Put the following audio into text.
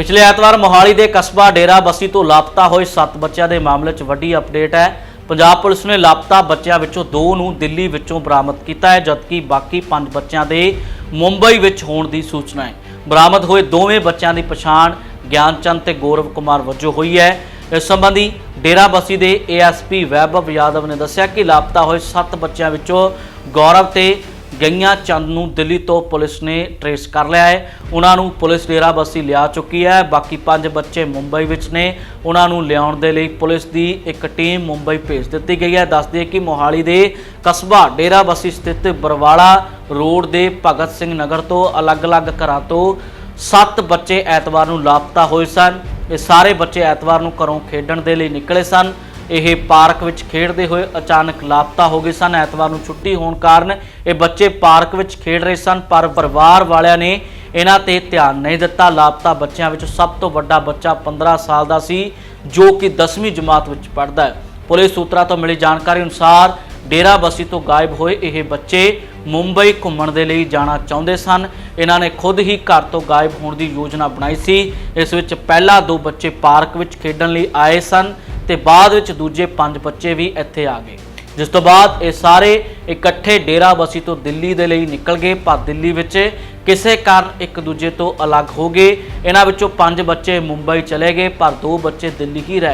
ਪਿਛਲੇ ਐਤਵਾਰ ਮੋਹਾਲੀ ਦੇ ਕਸਬਾ ਡੇਰਾ ਬੱਸੀ ਤੋਂ ਲਾਪਤਾ ਹੋਏ 7 ਬੱਚਿਆਂ ਦੇ ਮਾਮਲੇ 'ਚ ਵੱਡੀ ਅਪਡੇਟ ਹੈ। ਪੰਜਾਬ ਪੁਲਿਸ ਨੇ ਲਾਪਤਾ ਬੱਚਿਆਂ ਵਿੱਚੋਂ 2 ਨੂੰ ਦਿੱਲੀ ਵਿੱਚੋਂ ਬਰਾਮਦ ਕੀਤਾ ਹੈ, ਜਦਕਿ ਬਾਕੀ 5 ਬੱਚਿਆਂ ਦੇ ਮੁੰਬਈ ਵਿੱਚ ਹੋਣ ਦੀ ਸੂਚਨਾ ਹੈ। ਬਰਾਮਦ ਹੋਏ ਦੋਵੇਂ ਬੱਚਿਆਂ ਦੀ ਪਛਾਣ ਗਿਆਨਚੰਦ ਤੇ ਗੌਰਵ ਕੁਮਾਰ ਵਜੋਂ ਹੋਈ ਹੈ। ਇਸ ਸੰਬੰਧੀ ਡੇਰਾ ਬੱਸੀ ਦੇ ਏਐਸਪੀ ਵੈਭਵ ਯਾਦਵ ਨੇ ਦੱਸਿਆ ਕਿ ਲਾਪਤਾ ਹੋਏ 7 ਬੱਚਿਆਂ ਵਿੱਚੋਂ ਗੌਰਵ ਤੇ ਗਈਆਂ ਚੰਦ ਨੂੰ ਦਿੱਲੀ ਤੋਂ ਪੁਲਿਸ ਨੇ ਟਰੇਸ ਕਰ ਲਿਆ ਹੈ। ਉਹਨਾਂ ਨੂੰ ਪੁਲਿਸ ਡੇਰਾਬੱਸੀ ਲਿਆ ਚੁੱਕੀ ਹੈ। ਬਾਕੀ ਪੰਜ ਬੱਚੇ ਮੁੰਬਈ ਵਿੱਚ ਨੇ। ਉਹਨਾਂ ਨੂੰ ਲਿਆਉਣ ਦੇ ਲਈ ਪੁਲਿਸ ਦੀ ਇੱਕ ਟੀਮ ਮੁੰਬਈ ਭੇਜ ਦਿੱਤੀ ਗਈ ਹੈ। ਦੱਸਦੇ ਕਿ ਮੋਹਾਲੀ ਦੇ ਕਸਬਾ ਡੇਰਾਬੱਸੀ ਸਥਿਤ ਬਰਵਾਲਾ ਰੋਡ ਦੇ ਭਗਤ ਸਿੰਘ ਨਗਰ ਤੋਂ ਅਲੱਗ-ਅਲੱਗ ਘਰਾਂ ਤੋਂ ਸੱਤ ਬੱਚੇ ਐਤਵਾਰ ਨੂੰ ਲਾਪਤਾ ਹੋਏ ਸਨ। ਇਹ ਸਾਰੇ ਬੱਚੇ ਐਤਵਾਰ ਨੂੰ ਘਰੋਂ ਖੇਡਣ ਦੇ ਲਈ ਨਿਕਲੇ ਸਨ। ਇਹ ਪਾਰਕ ਵਿੱਚ ਖੇਡਦੇ ਹੋਏ ਅਚਾਨਕ ਲਾਪਤਾ ਹੋ ਗਏ ਸਨ। ਐਤਵਾਰ ਨੂੰ ਛੁੱਟੀ ਹੋਣ ਕਾਰਨ ਇਹ ਬੱਚੇ ਪਾਰਕ ਵਿੱਚ ਖੇਡ ਰਹੇ ਸਨ, ਪਰ ਪਰਿਵਾਰ ਵਾਲਿਆਂ ਨੇ ਇਹਨਾਂ ਤੇ ਧਿਆਨ ਨਹੀਂ ਦਿੱਤਾ। ਲਾਪਤਾ ਬੱਚਿਆਂ ਵਿੱਚ ਸਭ ਤੋਂ ਵੱਡਾ ਬੱਚਾ 15 ਸਾਲ ਦਾ ਸੀ, ਜੋ ਕਿ 10ਵੀਂ ਜਮਾਤ ਵਿੱਚ ਪੜ੍ਹਦਾ ਹੈ। ਪੁਲਿਸ ਸੂਤਰਾਂ ਤੋਂ ਮਿਲੀ ਜਾਣਕਾਰੀ ਅਨੁਸਾਰ ਡੇਰਾ ਬੱਸੀ ਤੋਂ ਗਾਇਬ ਹੋਏ ਇਹ ਬੱਚੇ ਮੁੰਬਈ ਘੁੰਮਣ ਦੇ ਲਈ ਜਾਣਾ ਚਾਹੁੰਦੇ ਸਨ। ਇਹਨਾਂ ਨੇ ਖੁਦ ਹੀ ਘਰ ਤੋਂ ਗਾਇਬ ਹੋਣ ਦੀ ਯੋਜਨਾ ਬਣਾਈ ਸੀ। ਇਸ ਵਿੱਚ ਪਹਿਲਾਂ ਦੋ ਬੱਚੇ ਪਾਰਕ ਵਿੱਚ ਖੇਡਣ ਲਈ ਆਏ ਸਨ। ਤੇ ਬਾਅਦ ਵਿੱਚ ਦੂਜੇ ਪੰਜ ਬੱਚੇ ਵੀ ਇੱਥੇ ਆ ਗਏ। ਜਿਸ ਤੋਂ ਬਾਅਦ ਇਹ ਸਾਰੇ ਇਕੱਠੇ ਡੇਰਾ ਬੱਸੀ ਤੋਂ ਦਿੱਲੀ ਦੇ ਲਈ ਨਿਕਲ ਗਏ, ਪਰ ਦਿੱਲੀ ਵਿੱਚ ਕਿਸੇ ਕਾਰਨ ਇੱਕ ਦੂਜੇ ਤੋਂ ਅਲੱਗ ਹੋ ਗਏ। ਇਹਨਾਂ ਵਿੱਚੋਂ ਪੰਜ ਬੱਚੇ ਮੁੰਬਈ ਚਲੇ ਗਏ, ਪਰ ਦੋ ਬੱਚੇ ਦਿੱਲੀ ਹੀ ਰਹਿ